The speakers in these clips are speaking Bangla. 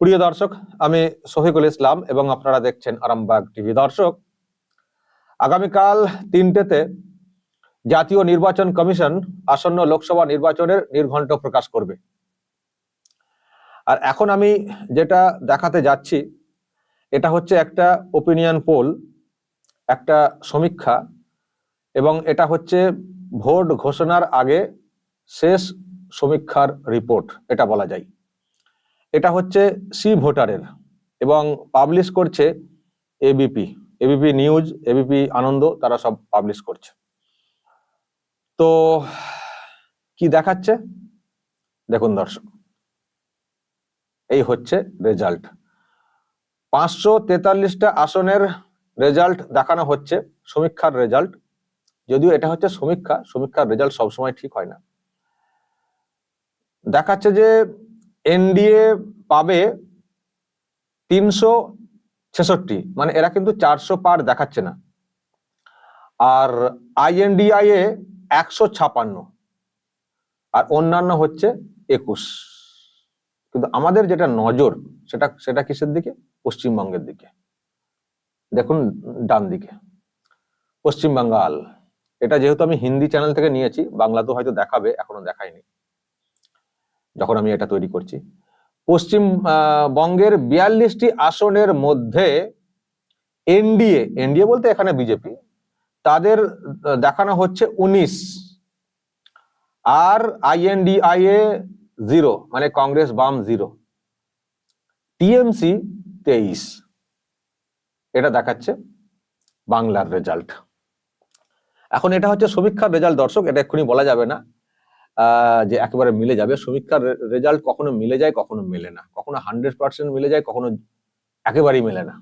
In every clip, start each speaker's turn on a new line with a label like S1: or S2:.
S1: প্রিয় দর্শক, আমি শফিকুল ইসলাম এবং আপনারা দেখছেন আরামবাগ টিভি। দর্শক, আগামীকাল তিনটেতে জাতীয় নির্বাচন কমিশন আসন্ন লোকসভা নির্বাচনের নির্ঘণ্ট প্রকাশ করবে। আর এখন আমি যেটা দেখাতে যাচ্ছি, এটা হচ্ছে একটা ওপিনিয়ন পোল একটা সমীক্ষা এবং এটা হচ্ছে ভোট ঘোষণার আগে শেষ সমীক্ষার রিপোর্ট এটা বলা যায়। এটা হচ্ছে সি ভোটারের এবং পাবলিশ করছে ABP ABP news ABP Ananda তারা সব পাবলিশ করছে। তো কি দেখাচ্ছে? দেখুন দর্শক, এই হচ্ছে রেজাল্ট পাঁচশো তেতাল্লিশটা আসনের রেজাল্ট দেখানো হচ্ছে, সমীক্ষার রেজাল্ট যদিও এটা হচ্ছে সমীক্ষা, সমীক্ষার রেজাল্ট সবসময় ঠিক হয় না। দেখাচ্ছে যে এনডিএ পাবে তিনশো ছেষট্টি মানে এরা কিন্তু চারশো পার দেখাচ্ছে না। আর আইএনডিআই এ একশো ছাপান্ন, আর অন্যান্য হচ্ছে একুশ। কিন্তু আমাদের যেটা নজর, সেটা সেটা কিসের দিকে? পশ্চিমবঙ্গের দিকে। দেখুন ডান দিকে। পশ্চিমবাঙ্গাল এটা যেহেতু আমি হিন্দি চ্যানেল থেকে নিয়েছি, বাংলা তো হয়তো দেখাবে, এখনও দেখায়নি যখন আমি এটা তৈরি করছি। পশ্চিম আহ, বঙ্গের বিয়াল্লিশটি আসনের মধ্যে এনডিএ এনডিএ বলতে এখানে বিজেপি তাদের দেখানো হচ্ছে উনিশ। আর আইএনডিআইএ জিরো মানে কংগ্রেস বাম জিরো। টিএমসি তেইশ। এটা দেখাচ্ছে বাংলার রেজাল্ট। এখন এটা হচ্ছে সমীক্ষার রেজাল্ট দর্শক এটা এক্ষুনি বলা যাবে না। যে একেবারে মিলে যাবে। সমীক্ষার রেজাল্ট কখনো মিলে যায়, কখনো মেলে না। কখনো হান্ড্রেড পার্সেন্ট মিলে যায়, কখনো একেবারেই মেলে না।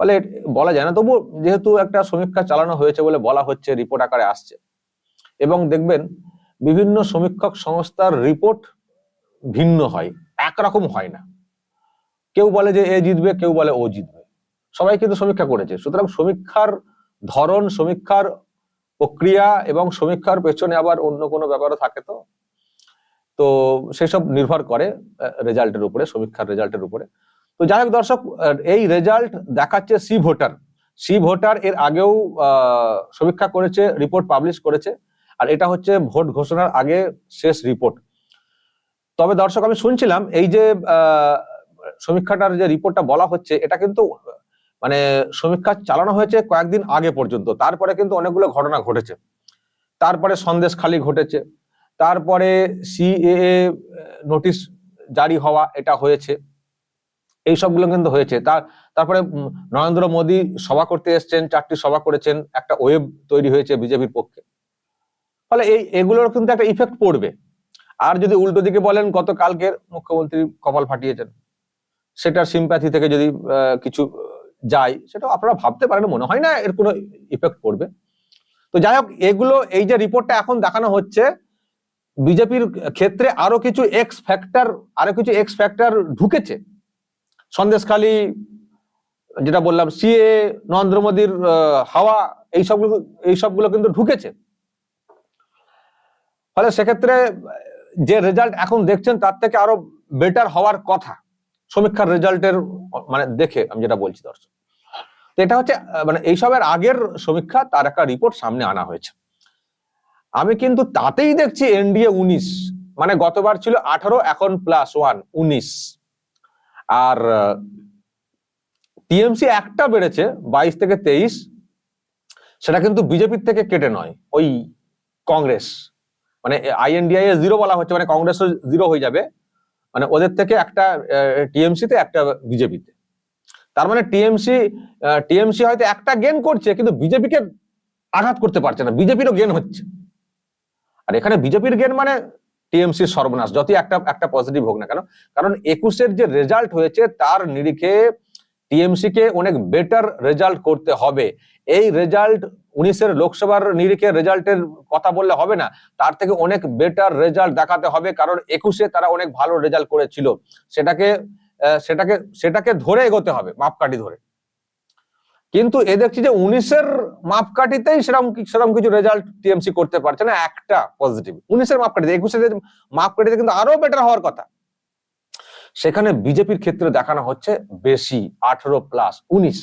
S1: ফলে বলা যায় না, তবু যেহেতু একটা সমীক্ষা চালানো হয়েছে বলে বলা হচ্ছে রিপোর্ট আকারে আসছে। এবং দেখবেন, বিভিন্ন সমীক্ষক সংস্থার রিপোর্ট ভিন্ন হয়, একরকম হয় না। কেউ বলে যে এ জিতবে, কেউ বলে ও জিতবে। সবাই কিন্তু সমীক্ষা করেছে। সুতরাং সমীক্ষার ধরন সমীক্ষার প্রক্রিয়া এবং সমীক্ষার পেছনে আবার অন্য কোনো ব্যাপারও থাকে তো? তো সেসব নির্ভর করে রেজাল্টের উপরে, সমীক্ষার রেজাল্টের উপরে। তো যাই হোক দর্শক এই রেজাল্ট দেখাচ্ছে সি ভোটার। সি ভোটার এর আগেও সমীক্ষা করেছে, রিপোর্ট পাবলিশ করেছে, আর এটা হচ্ছে ভোট ঘোষণার আগে শেষ রিপোর্ট। তবে দর্শক, আমি শুনছিলাম এই যে সমীক্ষাটার যে রিপোর্টটা বলা হচ্ছে, এটা কিন্তু মানে সমীক্ষা চালানো হয়েছে কয়েকদিন আগে পর্যন্ত। তারপরে কিন্তু অনেকগুলো ঘটনা ঘটেছে। তারপরে সন্দেশ খালি ঘটেছে। তারপরে সিএএ নোটিশ জারি হওয়া এটা হয়েছে। এই সবগুলো কিন্তু হয়েছে। তার তারপরে নরেন্দ্র মোদী সভা করতে এসেছেন, চারটি সভা করেছেন, একটা ওয়েব তৈরি হয়েছে বিজেপির পক্ষে। ফলে এই, এগুলোর কিন্তু একটা ইফেক্ট পড়বে। আর যদি উল্টো দিকে বলেন, গতকালকের মুখ্যমন্ত্রী কপাল ফাটিয়েছেন। সেটার সিম্প্যাথি থেকে যদি কিছু যায় সেটা আপনারা ভাবতে পারেন, মনে হয় না এর কোনো ইফেক্ট পড়বে। তো যাই হোক, এগুলো, এই যে রিপোর্টটা এখন দেখানো হচ্ছে, বিজেপির ক্ষেত্রে আরও কিছু এক্স ফ্যাক্টর আরও কিছু এক্স ফ্যাক্টর ঢুকেছে। সন্দেশখালী, যেটা বললাম, সিএ, নরেন্দ্র মোদীর হাওয়া, এই সবগুলো এই সবগুলো কিন্তু ঢুকেছে। ফলে সেক্ষেত্রে যে রেজাল্ট এখন দেখছেন, তার থেকে আরও বেটার হওয়ার কথা। সমীক্ষার রেজাল্টের মানে দেখে আমি যেটা বলছি দর্শক। তো এটা হচ্ছে মানে এইসবের আগের সমীক্ষা, তার একটা রিপোর্ট সামনে আনা হয়েছে। আমি কিন্তু তাতেই দেখছি এনডিএ উনিশ মানে গতবার ছিল আঠারো, এখন প্লাস ওয়ান উনিশ। আর টিএমসি একটা বেড়েছে, বাইশ থেকে তেইশ। সেটা কিন্তু বিজেপির থেকে কেটে নয়, ওই কংগ্রেস। মানে আইএনডিআই জিরো বলা হচ্ছে মানে কংগ্রেস জিরো হয়ে যাবে। মানে ওদের থেকে একটা টিএমসিতে একটা বিজেপিতে। তার মানে টিএমসি টিএমসি হয়তো একটা গেন করছে, কিন্তু বিজেপিকে আঘাত করতে পারছে না। বিজেপিরও গেন হচ্ছে। আর এখানে বিজেপির গেন মানে টিএমসি সর্বনাশ, যতই একটা একটা পজিটিভ হোক না কেন। কারণ একুশের যে রেজাল্ট হয়েছে, তার নিরিখে টিএমসি কে অনেক বেটার রেজাল্ট করতে হবে। এই রেজাল্ট উনিশের লোকসভার নিরিখে রেজাল্টের কথা বললে হবে না। তার থেকে অনেক বেটার রেজাল্ট দেখাতে হবে, কারণ একুশে তারা অনেক ভালো রেজাল্ট করেছিল। সেটাকে সেটাকে সেটাকে ধরে এগোতে হবে, মাপকাঠি ধরে। কিন্তু এ দেখছি যে উনিশের মাপকাঠিতেই সেরকম সেরকম কিছু রেজাল্ট টিএমসি করতে পারছে না, একটা পজিটিভ উনিশের মাপকাঠিতে, একুশের মাপকাঠিতে কিন্তু আরও বেটার হওয়ার কথা। সেখানে বিজেপির ক্ষেত্রে দেখানো হচ্ছে বেশি, আঠারো প্লাস উনিশ।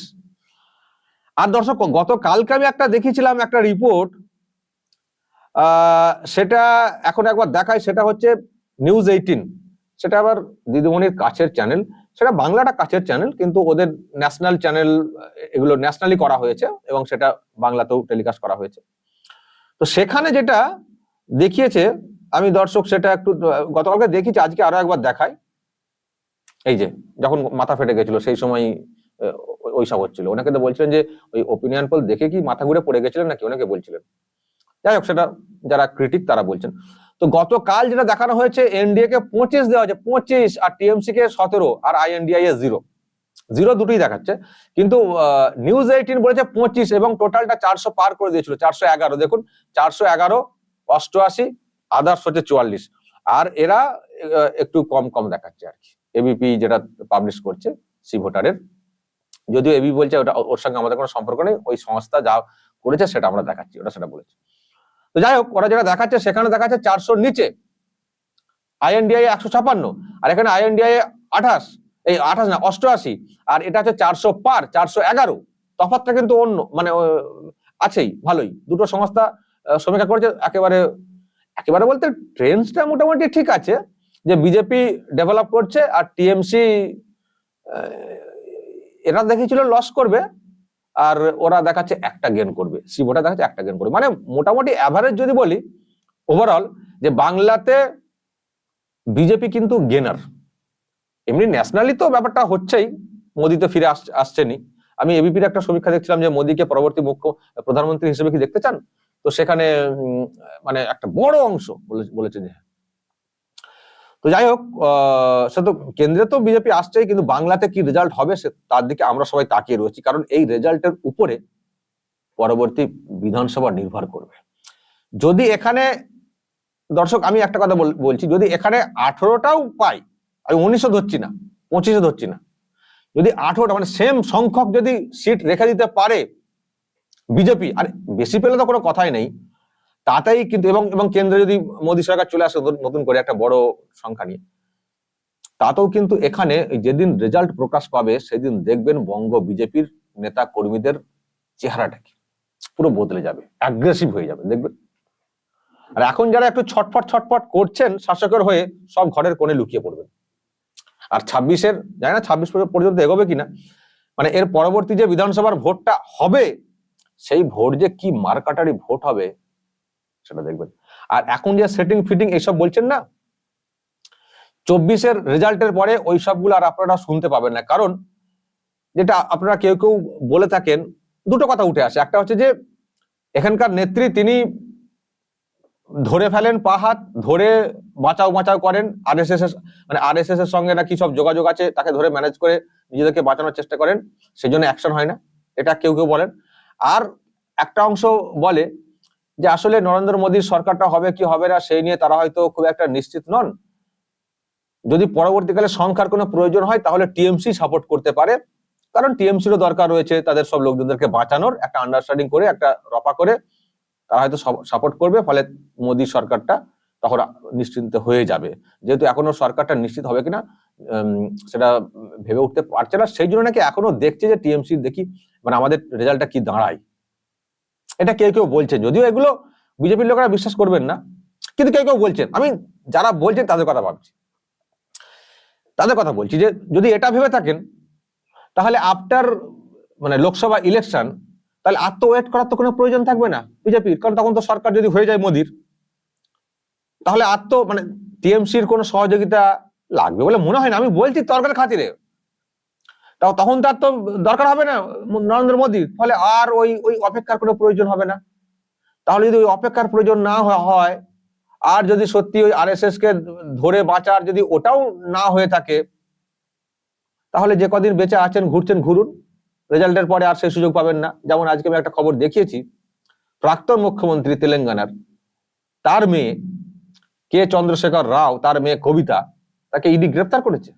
S1: আর দর্শক, গতকালকে আমি একটা দেখিয়েছিলাম একটা রিপোর্ট সেটা এখন একবার দেখাই, সেটা হচ্ছে নিউজ এইটিন সেটা আবার দিদিমণির কাছের চ্যানেল সেটা বাংলাটা কাছের চ্যানেল কিন্তু ওদের ন্যাশনাল চ্যানেল এগুলো ন্যাশনালি করা হয়েছে এবং সেটা বাংলাতেও টেলিকাস্ট করা হয়েছে। তো সেখানে যেটা দেখিয়েছে, আমি দর্শক, সেটা একটু গতকালকে দেখিয়েছি, আজকে আরও একবার দেখাই। এই যে, যখন মাথা ফেটে গেছিল, সেই সময় ওই সব হচ্ছিল। ওনাকে তো বলছিলেন যে, ওই ওপিনিয়ন পোল দেখে কি মাথা ঘুরে পড়ে গেছিলেন নাকি? ওনাকে বলছিলেন। যাই হোক, সেটা যারা ক্রিটিক তারা বলছেন। তো গতকাল যেটা দেখানো হয়েছে এনডিএ কে পঁচিশ দেওয়া হয়েছে, পঁচিশ, আর টিএমসি কে সতেরো, আর আইএনডিআই এ জিরো জিরো দুটোই দেখাচ্ছে। কিন্তু নিউজ এইটিন বলেছে পঁচিশ, এবং টোটালটা চারশো পার করে দিয়েছিল, চারশো এগারো। দেখুন, চারশো এগারো, অষ্টআশি আদার্স হচ্ছে চুয়াল্লিশ। আর এরা একটু কম কম দেখাচ্ছে আর কি। এবিপি যেটা পাবলিশ করছে সি ভোটারের। যদিও এবি বলছে ওটা, ওর সঙ্গে আমাদের কোনো সম্পর্ক নেই, ওই সংস্থা যা করেছে সেটা আমরা দেখাচ্ছি ওটা সেটা বলেছে। তো যাই হোক, ওরা যেটা দেখাচ্ছে সেখানে দেখাচ্ছে চারশোর নিচে। আইএনডিআই একশো ছাপান্ন, আর এখানে আইএনডিআই আঠাশ, এই আঠাশ না, অষ্টআশি, আর এটা হচ্ছে চারশো পার, চারশো এগারো। তফাৎটা কিন্তু অন্য মানে আছেই, ভালোই। দুটো সংস্থা সমীক্ষা করেছে, একেবারে একেবারে বলতে ট্রেন্ডসটা মোটামুটি ঠিক আছে যে বিজেপি ডেভেলপ করছে আর টিএমসি এরা দেখেছিল লস করবে আর ওরা দেখাচ্ছে একটা গেন করবে। শিবটা দেখাচ্ছে একটা গেন করবে। মানে মোটামুটি অ্যাভারেজ যদি বলি ওভারঅল যে বাংলাতে বিজেপি কিন্তু গেনার এমনি ন্যাশনালি তো ব্যাপারটা হচ্ছেই, মোদি তো ফিরে আস- আসছেনই। আমি এবিপির একটা সমীক্ষা দেখছিলাম যে মোদিকে পরবর্তী মুখ্য প্রধানমন্ত্রী হিসেবে কি দেখতে চান? তো সেখানে মানে একটা বড় অংশ বলে- বলেছে যে। তো যাই হোক সে তো কেন্দ্রে তো বিজেপি আসছেই, কিন্তু বাংলাতে কি রেজাল্ট হবে সে তার দিকে আমরা সবাই তাকিয়ে রয়েছি, কারণ এই রেজাল্টের উপরে পরবর্তী বিধানসভা নির্ভর করবে। যদি এখানে, দর্শক আমি একটা কথা বল- বলছি, যদি এখানে আঠেরোটাও পাই, আমি উনিশও ধরছি না, পঁচিশও ধরছি না, যদি আঠেরোটা মানে সেম সংখ্যক যদি সিট রেখে দিতে পারে বিজেপি, আর বেশি পেলে তো কোনো কথাই নেই তাতেই কিন্তু, এবং এবং কেন্দ্রে যদি মোদী সরকার চলে আসে নতুন- করে একটা বড় সংখ্যা নিয়ে, তাতেও কিন্তু এখানে যেদিন রেজাল্ট প্রকাশ পাবে, সেদিন দেখবেন বঙ্গ বিজেপির নেতা কর্মীদের চেহারাটা কি? পুরো বদলে যাবে অ্যাগ্রেসিভ হয়ে যাবে, দেখবেন? আর এখন যারা একটু ছটফট ছটফট করছেন, শাসকের হয়ে সব ঘরের কোণে লুকিয়ে পড়বেন। আর ছাব্বিশের, জানি না ছাব্বিশ পর্যন্ত এগোবে কিনা মানে এর পরবর্তী যে বিধানসভার ভোটটা হবে, সেই ভোট যে কি মারকাটারি ভোট হবে সেটা দেখবেন। আর এখন যে সেটিং ফিটিং এইসব বলছেন না, চব্বিশের রেজাল্টের পরে ওই সবগুলো আর আপনারা শুনতে পাবেন না। কারণ যেটা আপনারা কেউ কেউ বলে থাকেন, দুটো কথা উঠে আসে। একটা হচ্ছে যে, এখানকার নেত্রী তিনি ধরে ফেলেন পা হাত, ধরে বাঁচাও বাঁচাও করেন আর এস এর মানে আর এস এস এর সঙ্গে নাকি সব যোগাযোগ আছে, তাকে ধরে ম্যানেজ করে নিজেদেরকে বাঁচানোর চেষ্টা করেন সেই জন্য অ্যাকশন হয় না। এটা কেউ কেউ বলেন। আর একটা অংশ বলে যে আসলে নরেন্দ্র মোদীর সরকারটা হবে কি হবে না, সেই নিয়ে তারা হয়তো খুব একটা নিশ্চিত নন। যদি পরবর্তীকালে সংখ্যার কোনো প্রয়োজন হয়, তাহলে টিএমসি সাপোর্ট করতে পারে। কারণ টিএমসিরও দরকার রয়েছে তাদের সব লোকজনদেরকে বাঁচানোর, একটা আন্ডারস্ট্যান্ডিং করে, একটা রপা করে। তারা হয়তো সাপোর্ট করবে, ফলে মোদী সরকারটা তখন নিশ্চিন্ত হয়ে যাবে। যেহেতু এখনও সরকারটা নিশ্চিত হবে কিনা সেটা ভেবে উঠতে পারছে না। সেই জন্য নাকি এখনও দেখছে যে টিএমসি দেখি মানে আমাদের রেজাল্টটা কি দাঁড়ায়। এটা কেউ কেউ বলছেন, যদিও এগুলো বিজেপির লোকেরা বিশ্বাস করবেন না, কিন্তু কেউ কেউ বলছেন। আমি যারা বলছেন তাদের কথা ভাবছি। তাদের কথা বলছি যে, যদি এটা ভেবে থাকেন, তাহলে আফটার মানে লোকসভা ইলেকশন তাহলে আর তো ওয়েট করার তো কোনো প্রয়োজন থাকবে না বিজেপির, কারণ তখন তো সরকার যদি হয়ে যায় মোদির। তাহলে আর তো মানে টিএমসির কোনো সহযোগিতা লাগবে বলে মনে হয় না। আমি বলছি তর্কের খাতিরে। তখন তার তো দরকার হবে না, নরেন্দ্র মোদীর। ফলে আর ওই ওই অপেক্ষার কোনো প্রয়োজন হবে না। তাহলে যদি ওই অপেক্ষার প্রয়োজন না হয়, আর যদি সত্যি ওই আরএসএস কে ধরে বাঁচার যদি ওটাও না হয়ে থাকে, তাহলে যে কদিন বেঁচে আছেন, ঘুরছেন, ঘুরুন। রেজাল্টের পরে আর সেই সুযোগ পাবেন না। যেমন আজকে আমি একটা খবর দেখিয়েছি, প্রাক্তন মুখ্যমন্ত্রী তেলেঙ্গানার। তার মেয়ে কে চন্দ্রশেখর রাও, তার মেয়ে কবিতা, তাকে ইডি গ্রেপ্তার করেছে।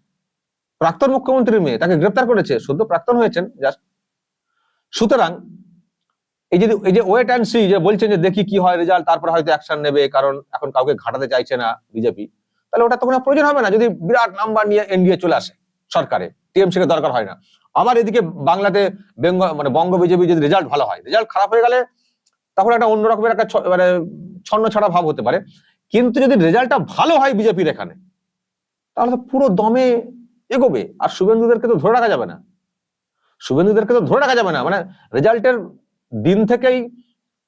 S1: প্রাক্তন মুখ্যমন্ত্রীর মেয়ে তাকে গ্রেপ্তার করেছে, শুদ্ধ প্রাক্তন হয়েছেন জাস্ট সুতরাং, এই যে এই যে ওয়েট অ্যান্ড সি যে বলছেন যে দেখি কি হয় রেজাল্ট তারপর হয়তো অ্যাকশন নেবে, কারণ এখন কাউকে ঘাটাতে চাইছে না বিজেপি, তাহলে ওটা তখন প্রয়োজন হবে না, যদি বিরাট নাম্বার নিয়ে এনডিএ চলে আসে সরকারে টিএমসি কে দরকার হয় না। আমার এদিকে বাংলাতে বেঙ্গ মানে বঙ্গ বিজেপি যদি রেজাল্ট ভালো হয় রেজাল্ট খারাপ হয়ে গেলে তখন একটা অন্যরকমের একটা মানে ছন্ন ছাড়া ভাব হতে পারে। কিন্তু যদি রেজাল্টটা ভালো হয় বিজেপির এখানে, তাহলে তো পুরো দমে এগোবে। আর শুভেন্দুদেরকে তো ধরে রাখা যাবে না। শুভেন্দুদেরকে তো ধরে রাখা যাবে না। মানে রেজাল্টের দিন থেকেই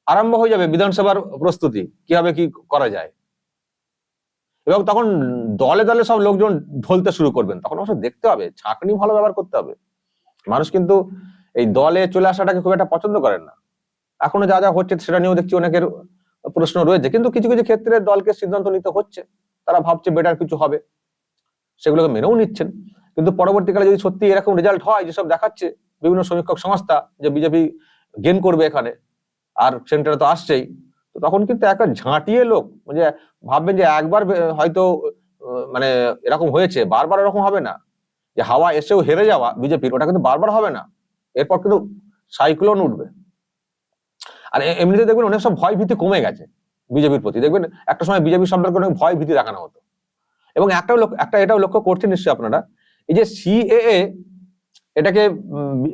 S1: আরম্ভ হয়ে যাবে বিধানসভার প্রস্তুতি কীভাবে কি করা যায়। এবং তখন দলে দলে সব লোকজন ঢলতে শুরু করবেন। তখন অবশ্য দেখতে হবে, ছাঁকনি ভালো ব্যবহার করতে হবে। মানুষ কিন্তু এই দলে চলে আসাটাকে খুব একটা পছন্দ করেন না। এখনও যা যা হচ্ছে সেটা নিয়েও দেখছি অনেকের প্রশ্ন রয়েছে। কিন্তু কিছু কিছু ক্ষেত্রে দলকে সিদ্ধান্ত নিতে হচ্ছে। তারা ভাবছে বেটার কিছু হবে। সেগুলোকে মেনেও নিচ্ছেন। কিন্তু পরবর্তীকালে যদি সত্যি এরকম রেজাল্ট হয়, যেসব দেখাচ্ছে বিভিন্ন সমীক্ষক সংস্থা যে বিজেপি গেন করবে এখানে, আর সেন্টারে তো আসছেই, তো তখন কিন্তু একটা ঝাঁটিয়ে লোক, যে ভাববেন যে একবার হয়তো মানে এরকম হয়েছে, বারবার এরকম হবে না। যে হাওয়া এসেও হেরে যাওয়া বিজেপির ওটা কিন্তু বারবার হবে না। এরপর কিন্তু সাইক্লোন উঠবে। আর এমনিতে দেখবেন অনেক সব ভয় ভীতি কমে গেছে বিজেপির প্রতি। দেখবেন একটা সময় বিজেপি সম্পর্কে অনেক ভয় ভীতি দেখানো হতো। এবং একটাও একটা এটাও লক্ষ্য করছেন নিশ্চয়ই আপনারা, এই যে সিএএ এটাকে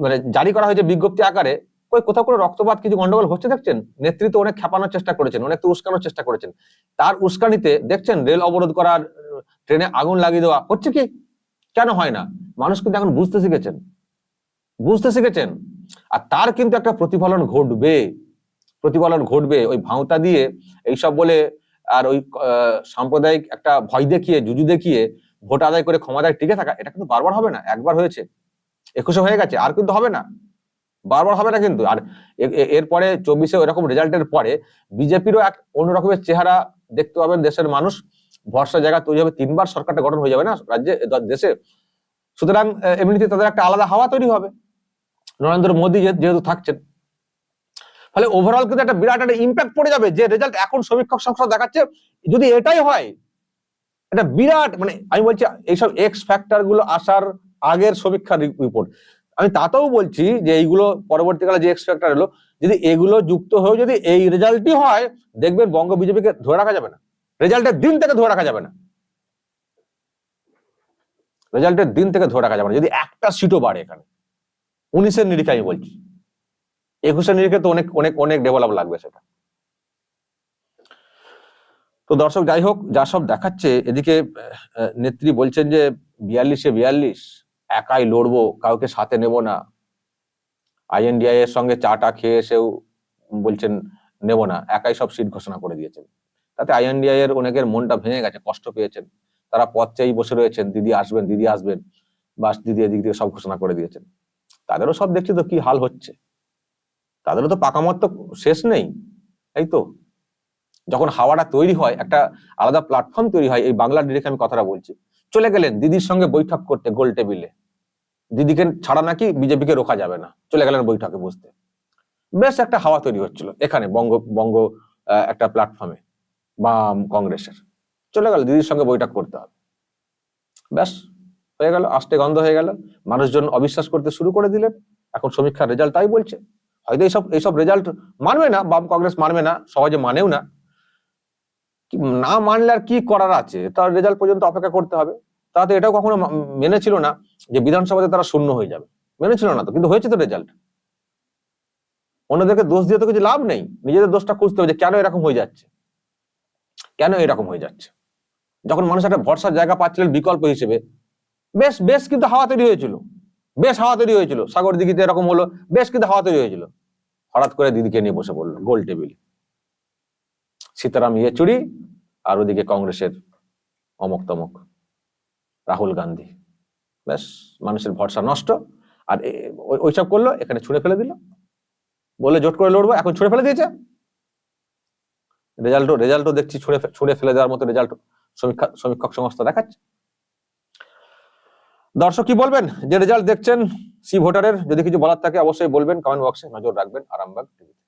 S1: মানে জারি করা হয়েছে বিজ্ঞপ্তি আকারে ওই কোথাও কোনো রক্তপাত কিছু গন্ডগোল হচ্ছে দেখছেন? নেতৃত্ব অনেক খেপানোর চেষ্টা করেছেন, অনেক তো উস্কানোর চেষ্টা করেছেন। তার উস্কানিতে দেখছেন রেল অবরোধ করার ট্রেনে আগুন লাগিয়ে দেওয়া, হচ্ছে কি? কেন হয় না? মানুষ কিন্তু এখন বুঝতে শিখেছেন। বুঝতে শিখেছেন। আর তার কিন্তু একটা প্রতিফলন ঘটবে। প্রতিফলন ঘটবে। ওই ভাঁওতা দিয়ে এইসব বলে আর ওই সাম্প্রদায়িক একটা ভয় দেখিয়ে, জুজু দেখিয়ে ভোট আদায় করে ক্ষমতায় টিকে থাকা, এটা কিন্তু বারবার হবে না, একবার হয়েছে। একুশে হয়ে গেছে, আর কিন্তু হবে না। বারবার হবে না কিন্তু। আর এরপরে চব্বিশে এরকম রেজাল্টের পরে বিজেপিরও এক অন্যরকমের চেহারা দেখতে পাবেন দেশের মানুষ। ভরসা জায়গা তৈরি হবে, তিনবার সরকারটা গঠন হয়ে যাবে না রাজ্যে দেশে। সুতরাং এমনিতে তাদের একটা আলাদা হাওয়া তৈরি হবে। নরেন্দ্র মোদী যেহেতু থাকছেন ফলে ওভারঅল কিন্তু একটা বিরাট একটা ইম্প্যাক্ট পড়ে যাবে যে রেজাল্ট এখন সমীক্ষক সংস্থা দেখাচ্ছে। যদি এটাই হয় এটা বিরাট মানে আমি বলছি এইসব এক্স ফ্যাক্টরগুলো আসার আগের সমীক্ষার রিপোর্ট আমি তাতেও বলছি যে এইগুলো পরবর্তীকালে যে এক্স ফ্যাক্টর এলো, যদি এগুলো যুক্ত হয়ে যদি এই রেজাল্টই হয়, দেখবেন বঙ্গ বিজেপিকে ধরে রাখা যাবে না। রেজাল্টের দিন থেকে ধরে রাখা যাবে না। রেজাল্টের দিন থেকে ধরে রাখা যাবে না। যদি একটা সিটও বাড়ে এখানে। উনিশের নিরিখে আমি বলছি। একুশের নিরিখে তো অনেক অনেক অনেক ডেভেলপ লাগবে সেটা। তো দর্শক, যাই হোক, যা সব দেখাচ্ছে, এদিকে নেত্রী বলছেন যে, বিয়াল্লিশে বিয়াল্লিশ, একাই লড়বো, কাউকে সাথে নেব না। আইএনডিআই এর সঙ্গে চাটা খেয়ে এসেও বলছেন, নেব না, একাই সব সিট ঘোষণা করে দিয়েছেন। তাতে আইএনডিআই এর অনেকের মনটা ভেঙে গেছে, কষ্ট পেয়েছেন। তারা পথ চেয়েই বসে রয়েছেন, দিদি আসবেন দিদি আসবেন, বাস দিদি এদিক থেকে সব ঘোষণা করে দিয়েছেন। তাদেরও সব দেখছি তো কি হাল হচ্ছে। তাদেরও তো পাকামত তো শেষ নেই এই তো? যখন হাওয়াটা তৈরি হয়, একটা আলাদা প্ল্যাটফর্ম তৈরি হয়, এই বাংলা ডিরেক্ট আমি কথাটা বলছি। চলে গেলেন দিদির সঙ্গে বৈঠক করতে গোল টেবিলে। দিদিকে ছাড়া নাকি বিজেপিকে রোখা যাবে না, চলে গেলেন বৈঠকে বসতে। বেশ একটা হাওয়া তৈরি হচ্ছিল এখানে, বঙ্গ বঙ্গ একটা প্ল্যাটফর্মে বাম কংগ্রেসের। চলে গেল দিদির সঙ্গে বৈঠক করতে হবে। ব্যাস হয়ে গেল আস্তে গন্ধ হয়ে গেল, মানুষজন অবিশ্বাস করতে শুরু করে দিলেন। এখন সমীক্ষার রেজাল্ট তাই বলছে। হয়তো এইসব এইসব রেজাল্ট মানবে না, বাম কংগ্রেস মানবে না, সহজে মানেও না। না মানলে আর কি করার আছে? তার রেজাল্ট পর্যন্ত অপেক্ষা করতে হবে। তাতে এটাও কখনো মেনেছিল না যে বিধানসভাতে তারা শূন্য হয়ে যাবে। মেনেছিল না তো, কিন্তু হয়েছে তো রেজাল্ট অন্যদেরকে দোষ দিয়ে তো কিছু লাভ নেই। নিজেদের দোষটা খুঁজতে হবে যে কেন এরকম হয়ে যাচ্ছে। কেন এরকম হয়ে যাচ্ছে? যখন মানুষ একটা ভরসার জায়গা পাচ্ছিলেন বিকল্প হিসেবে, বেশ বেশ কিন্তু হাওয়া তৈরি হয়েছিল। বেশ হাওয়া তৈরি হয়েছিল। সাগর দিঘিতে এরকম হলো, বেশ কিন্তু হাওয়া তৈরি হয়েছিল। হঠাৎ করে দিদিকে নিয়ে বসে পড়ল, গোল টেবিল। সীতারাম ইয়েচুরি আর ওদিকে কংগ্রেসের অমক তমক, রাহুল গান্ধী। ব্যাস মানুষের ভরসা নষ্ট। আর ওইসব করল, এখানে ছুঁড়ে ফেলে দিল। বলে জোট করে লড়বো, এখন ছুঁড়ে ফেলে দিয়েছে। রেজাল্টও রেজাল্টও দেখছি ছুঁড়ে ছুঁড়ে ফেলে দেওয়ার মতো রেজাল্ট সমীক্ষা, সমীক্ষক সংস্থা দেখাচ্ছে। দর্শক কি বলবেন? যে রেজাল্ট দেখছেন সি ভোটারের যদি কিছু বলার থাকে অবশ্যই বলবেন কমেন্ট বক্সে নজর রাখবেন, আরামবাগ টিভিতে